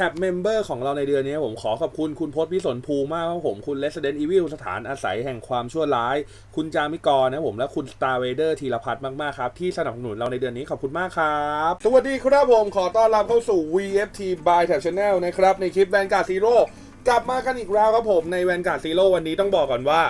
ท็บเมมเบอร์ของเราในเดือนนี้ผมขอขอบคุณคุณพศพิสนภูมากครับผมคุณ Resident Evil สถานอาศัยแห่งความชั่วร้าย คุณจามิกรนะผมและคุณ Star Vader ธีรพัฒน์มาก ๆ ครับ ที่สนับสนุนเราในเดือนนี้ขอบคุณมากครับ สวัสดีครับผมขอต้อนรับเข้าสู่ VFT by Tab Channel นะครับ ในคลิป Vanguard Zero กลับมากันอีกแล้วครับผมใน Vanguard Zero วันนี้ต้องบอกก่อนว่า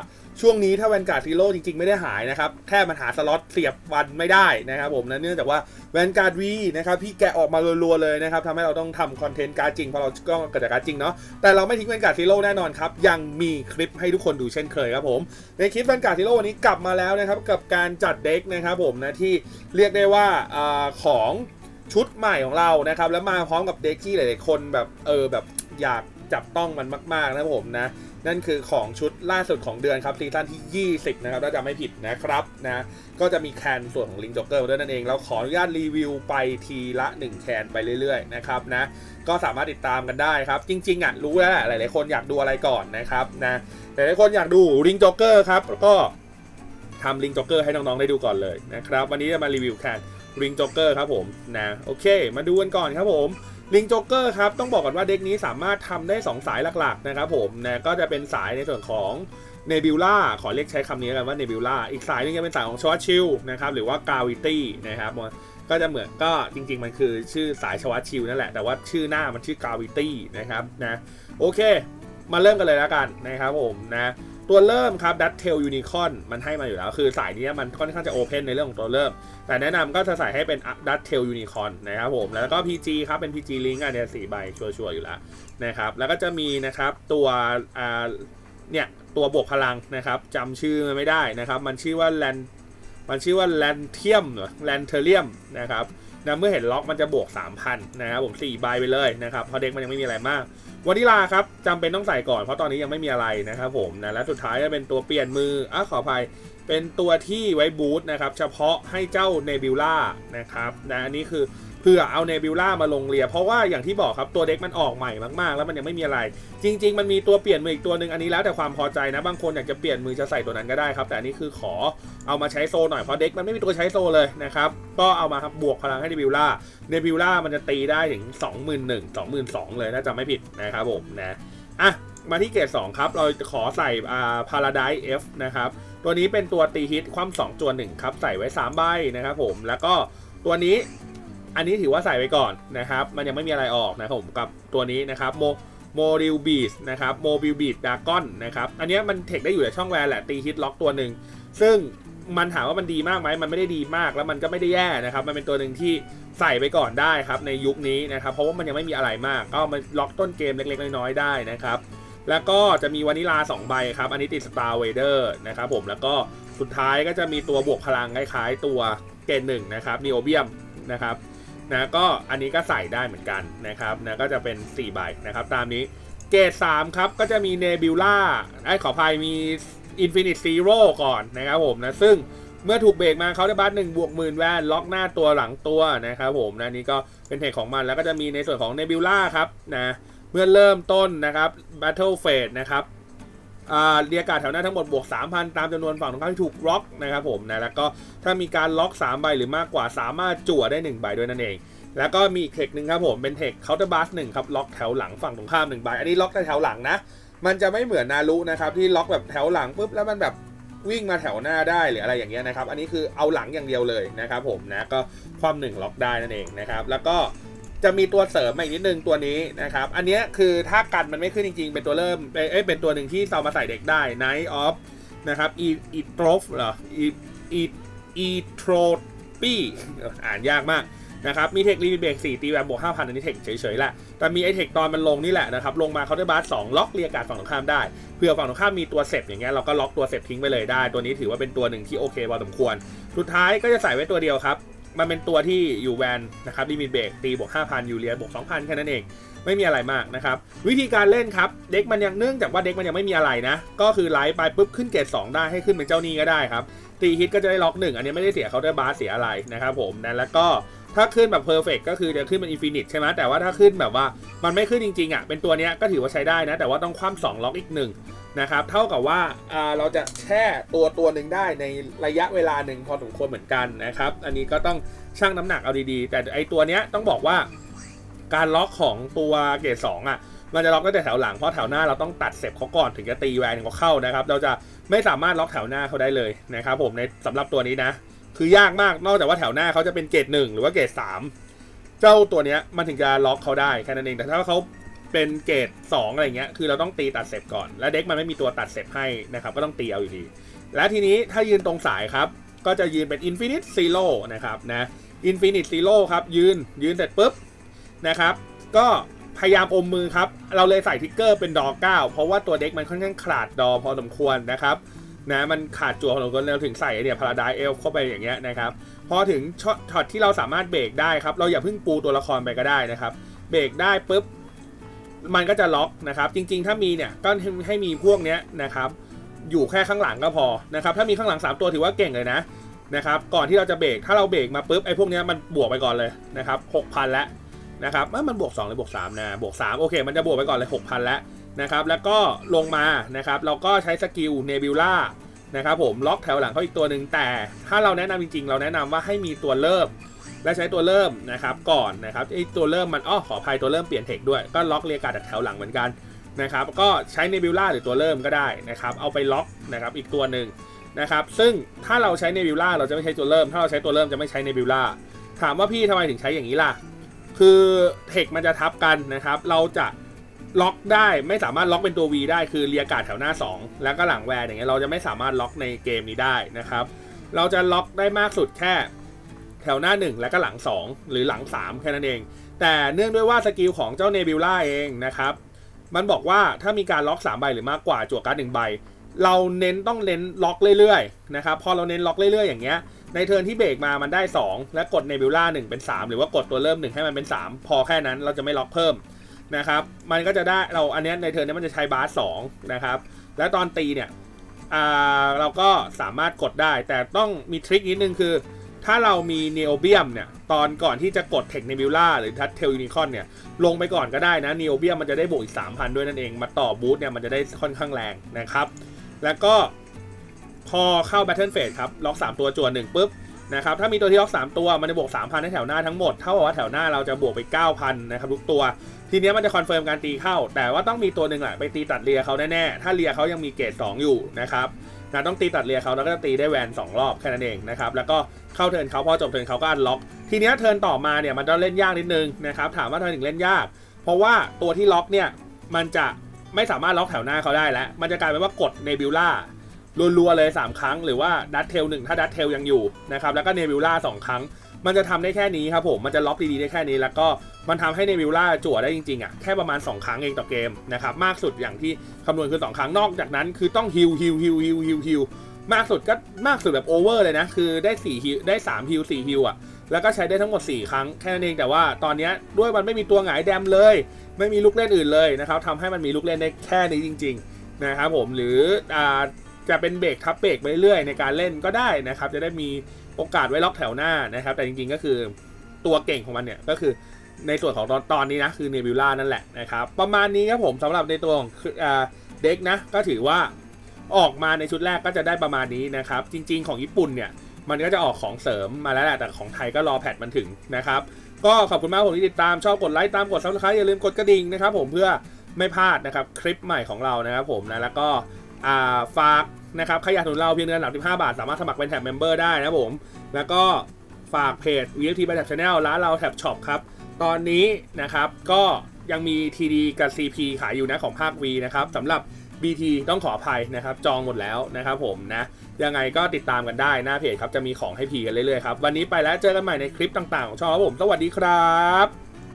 ช่วงนี้ถ้าแวนการ์ดซีโร่จริงๆ ไม่ได้หายนะครับแค่มันหาสล็อตเสียบวันไม่ได้นะครับผมนะเนื่องจากว่าแวนการ์ดวีนะครับพี่แกะออกมารัวๆเลยนะครับทำให้เราต้องทำคอนเทนต์การ์ดจริงเพราะเราก็เกิดจากการ์ดจริงเนาะแต่เราไม่ทิ้งแวนการ์ดซีโร่แน่นอนครับยังมีคลิปให้ทุกคนดูเช่นเคยครับผมในคลิปแวนการ์ดซีโร่วันนี้กลับมาแล้วนะครับกับการจัดเด็กนะครับผมนะที่เรียกได้ว่าอของชุดใหม่ของเรานะครับแล้วมาพร้อมกับเด็กที่หลายๆคนแบบเออแบบอยากจับต้องมันมากๆนะครับผมนะ นั่นคือของชุดล่าสุดของเดือนครับซีซั่นที่ 20 นะครับถ้าจำไม่ผิดนะครับนะก็จะมีแคนส่วนของลิงจ็อกเกอร์ด้วยนั่นเอง เราขออนุญาตรีวิวไปทีละ 1 แคนไปเรื่อยๆนะครับนะก็สามารถติดตามกันได้ครับ จริงๆอะรู้แล้วแหละหลายๆคนอยากดูอะไรก่อนนะครับนะหลายๆคนอยากดูลิงจ็อกเกอร์ครับแล้วก็ทำลิงจ็อกเกอร์ให้น้องๆได้ดูก่อนเลยนะครับวันนี้จะมารีวิวแคนลิงจ็อกเกอร์ครับผมนะโอเค มาดูกันก่อนครับผม ลิงโจ๊กเกอร์ครับต้องบอกก่อนว่าเด็กนี้สามารถทำได้ 2 สายหลักๆนะครับผมนะก็จะเป็นสายในส่วนของเนบิ u ล่าขอเรียกใช้คำนี้กันว่าเนบิ u ล่าอีกสายหนึงจะเป็นสายของชวัตชิลนะครับหรือว่ากาวิตี้นะครับก็จะเหมือนก็จริง ๆ มันคือชื่อสายชวัตชิลนั่นแหละ แต่ว่าชื่อหน้ามันชื่อกาวิตี้นะครับนะโอเค มาเริ่มกันเลยแล้วกันนะครับผมนะ ตัวเริ่มครับดัตเทลยูนิคอนมันให้มาอยู่แล้ว คือสายนี้มันค่อนข้างจะโอเพนในเรื่องของตัวเริ่ม แต่แนะนำก็จะใส่ให้เป็นดัตเทลยูนิคอนนะครับผมแล้วก็ PG ครับเป็น PG Link อันเนี้ยสี่ใบชัวร์ๆอยู่แล้วนะครับแล้วก็จะมีนะครับตัวอ่าเนี่ยตัวบวกพลังนะครับจำชื่อมันไม่ได้นะครับ มันชื่อว่าแลน มันชื่อว่าแลนเทียมหรอแลนเทเรียมนะครับนะเมื่อเห็นล็อกมันจะบวก 3,000 นะครับผม4ใบไปเลยนะครับเพราะเด็กมันยังไม่มีอะไรมากวานิลาครับจำเป็นต้องใส่ก่อน เพราะตอนนี้ยังไม่มีอะไรนะครับผมนะและสุดท้ายจะเป็นตัวเปลี่ยนมืออะขออภัยเป็นตัวที่ไว้บูทนะครับ เฉพาะให้เจ้าเนบิวล่านะครับนะอันนี้คือ เพื่อเอาเนบิวล่ามาลงเรีย เพราะว่าอย่างที่บอกครับตัวเด็กมันออกใหม่มากๆ แล้วมันยังไม่มีอะไร จริง ๆ มันมีตัวเปลี่ยนมืออีกตัวหนึ่งอันนี้แล้วแต่ความพอใจนะบางคนอยากจะเปลี่ยนมือจะใส่ตัวนั้นก็ได้ครับ แต่อันนี้คือขอเอามาใช้โซหน่อยเพราะเด็กมันไม่มีตัวใช้โซเลยนะครับก็เอามาครับบวกพลังให้เนบิวล่าเนบิวล่ามันจะตีได้ถึง 21,000 22,000 เลยถ้าจำไม่ผิดนะครับผมนะอะมาที่เกรด2ครับ เราจะขอใส่อ่าพาราไดเอฟนะครับ ตัวนี้เป็นตัวตีฮิตความสองจวนหนึ่งครับ ใส่ไว้ 3 ใบนะครับผม แล้วก็ตัวนี้ อันนี้ถือว่าใส่ไว้ก่อนนะครับ มันยังไม่มีอะไรออกนะผมกับตัวนี้นะครับโมโมดิลบีสนะครับโมบิลบีดดากอนนะครับ อันนี้มันเทคได้อยู่ในช่องแวร์แหละ ตีฮิตล็อกตัวหนึ่ง ซึ่งมันถามว่ามันดีมากไหม มันไม่ได้ดีมากแล้วมันก็ไม่ได้แย่นะครับ มันเป็นตัวหนึ่งที่ใส่ไปก่อนได้ครับ ในยุคนี้นะครับ เพราะว่ามันยังไม่มีอะไรมาก ก็เอามาล็อกต้นเกมเล็กๆ น้อยๆ ได้นะครับ แล้วก็จะมีวานิลา 2 ใบครับ อันนี้ติด Star Vader นะครับผม แล้วก็สุดท้ายก็จะมีตัวบวกพลังคล้ายๆ ตัวเกณฑ์หนึ่งนะครับนีโอเบียมนะครับ นะก็อันนี้ก็ใส่ได้เหมือนกันนะครับนะก็จะเป็น4ใบนะครับตามนี้เกรด3ครับก็จะมีเนบิ u ล่าไอ้ขออภัยมี Infinite Zero ก่อนนะครับผมนะซึ่งเมื่อถูกเบรกมาเขาได้บัตหนึ่งบวกหมื่นแวนล็อกหน้าตัวหลังตัวนะครับผมนะนี่ก็เป็นเทคของมันแล้วก็จะมีในส่วนของเนบิ u ล่าครับนะเมื่อเริ่มต้นนะครับ Battle Phase นะครับ เรียการแถวหน้าทั้งหมดบวก 3,000 ตามจำนวนฝั่งตรงข้ามที่ถูกล็อกนะครับผมนะแล้วก็ถ้ามีการล็อก3ใบหรือมากกว่าสามารถจั่วได้1ใบด้วยนั่นเอง แล้วก็มีอีกเทคหนึ่งครับผมเป็นเทค Counter Blast 1ครับล็อกแถวหลังฝั่งตรงข้าม1ใบอันนี้ล็อกแต่แถวหลังนะ มันจะไม่เหมือนนารุนะครับที่ล็อกแบบแถวหลังปุ๊บแล้วมันแบบวิ่งมาแถวหน้าได้หรืออะไรอย่างเงี้ยนะครับ อันนี้คือเอาหลังอย่างเดียวเลยนะครับผมนะก็ความหนึ่งล็อกได้นั่นเองนะครับ แล้วก็ จะมีตัวเสริมมาอีกนิดนึงตัวนี้นะครับ อันนี้คือถ้ากันมันไม่ขึ้นจริงๆ เป็นตัวเริ่มเอ้ยเป็นตัวหนึ่งที่เรามาใส่เด็กได้ Night of นะครับ e e t r o p เหรอ e e e t r o p y อ่านยากมากนะครับ มีเทครีวิเบรก4ตีแวมบวก5,000อันนี้เทคเฉยๆแหละ แต่มีไอเทคตอนมันลงนี่แหละนะครับ ลงมาเขาได้บาร์สองล็อกเรียกการดฝั่งตรงข้ามได้ เพื่อฝั่งตรงข้ามมีตัวเซฟอย่างเงี้ยเราก็ล็อกตัวเซฟทิ้งไปเลยได้ ตัวนี้ถือว่าเป็นตัวหนึ่งที่โอเคพอสมควร สุดท้ายก็จะใส่ไว้ตัวเดียวครับ มันเป็นตัวที่อยู่แวนนะครับลิมิตเบรกตีบวก5,000ยูเรียบวก2,000แค่นั้นเอง ไม่มีอะไรมากนะครับ วิธีการเล่นครับ เด็กมันยังเนื่องจากว่าเด็กมันยังไม่มีอะไรนะ ก็คือไลฟ์ไปปุ๊บขึ้นเกรด2ได้ให้ขึ้นเป็นเจ้านี้ก็ได้ครับตีฮิตก็จะได้ล็อกหนึ่งอันนี้ไม่ได้เสียเขาได้บาร์เสียอะไรนะครับผมนะแล้วก็ ถ้าขึ้นแบบเพอร์เฟกก็คือจะขึ้นเป็นอินฟินิตใช่ไหมแต่ว่าถ้าขึ้นแบบว่ามันไม่ขึ้นจริงๆอะเป็นตัวเนี้ยก็ถือว่าใช้ได้นะ แต่ว่าต้องคว่ำสองล็อกอีกหนึ่งนะครับเท่ากับว่าเราจะแช่ตัวตัวหนึ่งได้ในระยะเวลาหนึ่งพอสมควรเหมือนกันนะครับ อันนี้ก็ต้องชั่งน้ำหนักเอาดีๆ แต่ไอตัวเนี้ยต้องบอกว่าการล็อกของตัวเกรดสองอะมันจะล็อกตั้งแต่แถวหลังเพราะแถวหน้าเราต้องตัดเสร็จเขาก่อนถึงจะตีแวนเขาเข้านะครับ เราจะไม่สามารถล็อกแถวหน้าเขาได้เลยนะครับผมในสำหรับตัวนี้นะ คือยากมากนอกจากว่าแถวหน้าเขาจะเป็นเกรดหนึ่งหรือว่าเกรดสามเจ้าตัวเนี้ยมันถึงจะล็อกเขาได้แค่นั้นเองแต่ถ้าเขาเป็นเกรดสองอะไรเงี้ยคือเราต้องตีตัดเสร็จก่อน และเด็กมันไม่มีตัวตัดเสร็จให้นะครับก็ต้องตีเอาอยู่ดี และทีนี้ถ้ายืนตรงสายครับ ก็จะยืนเป็น Infinite Zero นะครับนะ Infinite Zero ครับยืนยืนเสร็จปุ๊บนะครับ ก็พยายามอมมือครับ เราเลยใส่ทิกเกอร์เป็นดอ9เพราะว่าตัวเด็กมันค่อนข้างขาดดอพอสมควรนะครับ นะมันขาดจั่วของเราเราถึงใส่เนี่ยพาราไดเอลเข้าไปอย่างเงี้ยนะครับพอถึงช็อตที่เราสามารถเบรกได้ครับ เราอย่าเพิ่งปูตัวละครไปก็ได้นะครับเบรกได้ปุ๊บมันก็จะล็อกนะครับ จริง ๆ ถ้ามีเนี่ยก็ให้มีพวกเนี้ยนะครับ อยู่แค่ข้างหลังก็พอนะครับ ถ้ามีข้างหลัง 3 ตัวถือว่าเก่งเลยนะนะครับ ก่อนที่เราจะเบรกถ้าเราเบรกมาปุ๊บไอ้พวกเนี้ยมันบวกไปก่อนเลยนะครับ6,000แล้วนะครับเอ้ยมันบวก2หรือบวก3นะบวก3โอเค มันจะบวกไปก่อนเลย6,000แล้ว นะครับแล้วก็ลงมานะครับเราก็ใช้สกิลเนบิวล่านะครับผมล็อกแถวหลังเขาอีกตัวหนึ่งแต่ถ้าเราแนะนำจริง ๆ เราแนะนำว่าให้มีตัวเริ่ม และใช้ตัวเริ่มนะครับก่อนนะครับไอตัวเริ่มมันอ้อขออภัยตัวเริ่มเปลี่ยนเทคด้วยก็ล็อกเรียการ์ดจากแถวหลังเหมือนกันนะครับก็ใช้เนบิวล่าหรือตัวเริ่มก็ได้นะครับเอาไปล็อกนะครับอีกตัวหนึ่งนะครับซึ่งถ้าเราใช้เนบิวล่าเราจะไม่ใช้ตัวเริ่ม ถ้าเราใช้ตัวเริ่มจะไม่ใช้เนบิวล่าถามว่าพี่ทำไมถึงใช้อย่างนี้ล่ะคือเทคมันจะทับกันนะครับ เราจะ ล็อกได้ไม่สามารถล็อกเป็นตัว V ได้คือเรียกกาดแถวหน้า 2 แล้วก็หลังแวร์อย่างเงี้ยเราจะไม่สามารถล็อกในเกมนี้ได้นะครับ เราจะล็อกได้มากสุดแค่แถวหน้า 1 แล้วก็หลัง 2 หรือหลัง 3 แค่นั้นเอง แต่เนื่องด้วยว่าสกิลของเจ้าเนบิล่าเองนะครับ มันบอกว่าถ้ามีการล็อก 3 ใบหรือมากกว่าจั่วการ์ดหนึ่งใบ เราเน้นต้องเน้นล็อกเรื่อยๆนะครับพอเราเน้นล็อกเรื่อยๆอย่างเงี้ยในเทิร์นที่เบรกมามันได้ 2 และกดเนบิล่า1เป็น 3 หรือว่ากดตัวเริ่ม 1 ให้มันเป็น 3 พอแค่นั้นเราจะไม่ล็อกเพิ่ม นะครับ มันก็จะได้เราอันนี้ในเทิร์นนี้มันจะใช้บาสสองนะครับ และตอนตีเนี่ยเราก็สามารถกดได้ แต่ต้องมีทริคนิดนึงคือ ถ้าเรามีเนโอเบียมเนี่ย ตอนก่อนที่จะกดเทคเนบิล่าหรือทัตเทลยูนิคอนเนี่ย ลงไปก่อนก็ได้นะเนโอเบียมมันจะได้บวกอีก 3,000 ด้วยนั่นเอง มาต่อบูทเนี่ยมันจะได้ค่อนข้างแรงนะครับ แล้วก็พอเข้า Battle Phase ครับ ล็อก 3 ตัวจวน1ปุ๊บ นะครับถ้ามีตัวที่ล็อก 3 ตัวมันจะบวก 3,000ให้แถวหน้าทั้งหมดเท่ากับว่าแถวหน้าเราจะบวกไป 9,000นะครับทุกตัว ทีเนี้ยมันจะคอนเฟิร์มการตีเข้า แต่ว่าต้องมีตัวหนึ่งแหละไปตีตัดเลียเขาแน่ๆถ้าเลียเขายังมีเกรด2อยู่นะครับนะต้องตีตัดเลียเขาแล้วก็ตีได้แวน 2 รอบแค่นั้นเองนะครับแล้วก็เข้าเทิร์นเขาพอจบเทิร์นเขาก็อันล็อก ทีเนี้ยเทิร์นต่อมาเนี่ยมันจะเล่นยากนิดนึงนะครับถามว่าทำไมถึงเล่นยาก เพราะว่าตัวที่ล็อกเนี่ยมันจะไม่สามารถล็อกแถวหน้าเขาได้แล้ว มันจะกลายเป็นว่ากดเนบิวล่า รัวๆเลย 3 ครั้ง หรือว่าดัตเทลหนึ่งถ้าดัตเทลยังอยู่นะครับแล้วก็เนบิวล่าสองครั้ง มันจะทำได้แค่นี้ครับผมมันจะล็อกดีๆได้แค่นี้ แล้วก็มันทำให้เนวิลล่าจั่วได้จริงๆอะแค่ประมาณ 2 ครั้งเองต่อเกมนะครับมากสุดอย่างที่คำนวณคือ 2 ครั้งนอกจากนั้น คือต้องฮิลฮิลฮิลฮิลฮิลฮิลมากสุดก็มากสุดแบบโอเวอร์เลยนะคือได้4ฮิลได้3ฮิล4ฮิลอะแล้วก็ใช้ได้ทั้งหมด 4 ครั้งแค่นั้นเองแต่ว่าตอนนี้ด้วยมันไม่มีตัวหงายแดมเลย ไม่มีลูกเล่นอื่นเลยนะครับทำให้มันมีลูกเล่นได้แค่นี้จริง ๆ นะครับผมหรืออ่า จะเป็นเบรกทับเบรกไปเรื่อยในการเล่นก็ได้นะครับ จะได้มีโอกาสไว้ล็อกแถวหน้านะครับ แต่จริงๆก็คือตัวเก่งของมันเนี่ยก็คือในส่วนของตอนตอนนี้นะคือเนบิวล่านั่นแหละนะครับ ประมาณนี้ครับผมสำหรับในตัวของเด็กนะ ก็ถือว่าออกมาในชุดแรกก็จะได้ประมาณนี้นะครับ จริง ๆ ของญี่ปุ่นเนี่ย มันก็จะออกของเสริมมาแล้วแหละแต่ของไทยก็รอแพทมันถึงนะครับ ก็ขอบคุณมากผมที่ติดตามชอบกดไลค์ตามกดซับสไครต์อย่าลืมกดกระดิ่งนะครับ ผมเพื่อไม่พลาดนะครับคลิปใหม่ของเรานะครับผมนะแล้วก็ฝาก นะครับใครอยากสนุนเราเพียงเดือนหลัก15บาท สามารถสมัครเป็นแท็บเมมเบอร์ได้นะผม แล้วก็ฝากเพจ VFT ไปแท็บชาแนลร้านเราแท็บช็อปครับ ตอนนี้นะครับก็ยังมี TD กับ CP ขายอยู่นะของภาค V นะครับสำหรับ BT ต้องขออภัยนะครับ จองหมดแล้วนะครับผมนะยังไงก็ติดตามกันได้หน้าเพจครับจะมีของให้พีกันเรื่อยๆครับวันนี้ไปแล้วเจอกันใหม่ในคลิปต่างๆของช่องครับผมสวัสดีครับ